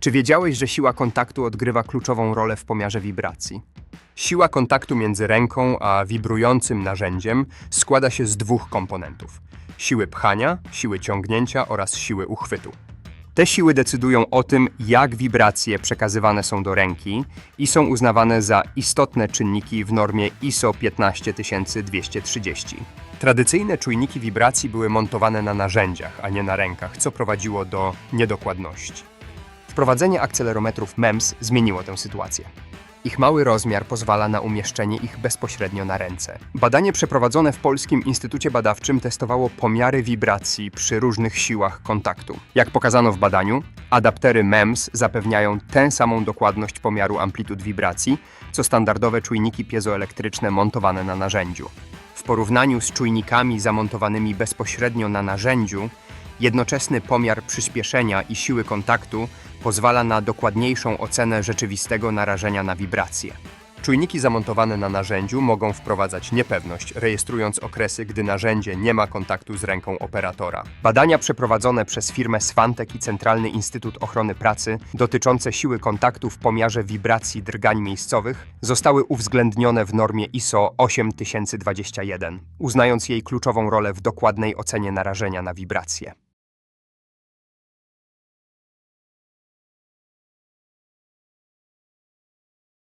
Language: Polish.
Czy wiedziałeś, że siła kontaktu odgrywa kluczową rolę w pomiarze wibracji? Siła kontaktu między ręką a wibrującym narzędziem składa się z dwóch komponentów: siły pchania, siły ciągnięcia oraz siły uchwytu. Te siły decydują o tym, jak wibracje przekazywane są do ręki i są uznawane za istotne czynniki w normie ISO 15230. Tradycyjne czujniki wibracji były montowane na narzędziach, a nie na rękach, co prowadziło do niedokładności. Wprowadzenie akcelerometrów MEMS zmieniło tę sytuację. Ich mały rozmiar pozwala na umieszczenie ich bezpośrednio na ręce. Badanie przeprowadzone w Polskim Instytucie Badawczym testowało pomiary wibracji przy różnych siłach kontaktu. Jak pokazano w badaniu, adaptery MEMS zapewniają tę samą dokładność pomiaru amplitud wibracji, co standardowe czujniki piezoelektryczne montowane na narzędziu. W porównaniu z czujnikami zamontowanymi bezpośrednio na narzędziu, jednoczesny pomiar przyspieszenia i siły kontaktu pozwala na dokładniejszą ocenę rzeczywistego narażenia na wibracje. Czujniki zamontowane na narzędziu mogą wprowadzać niepewność, rejestrując okresy, gdy narzędzie nie ma kontaktu z ręką operatora. Badania przeprowadzone przez firmę Swantek i Centralny Instytut Ochrony Pracy dotyczące siły kontaktu w pomiarze wibracji drgań miejscowych zostały uwzględnione w normie ISO 8021, uznając jej kluczową rolę w dokładnej ocenie narażenia na wibracje.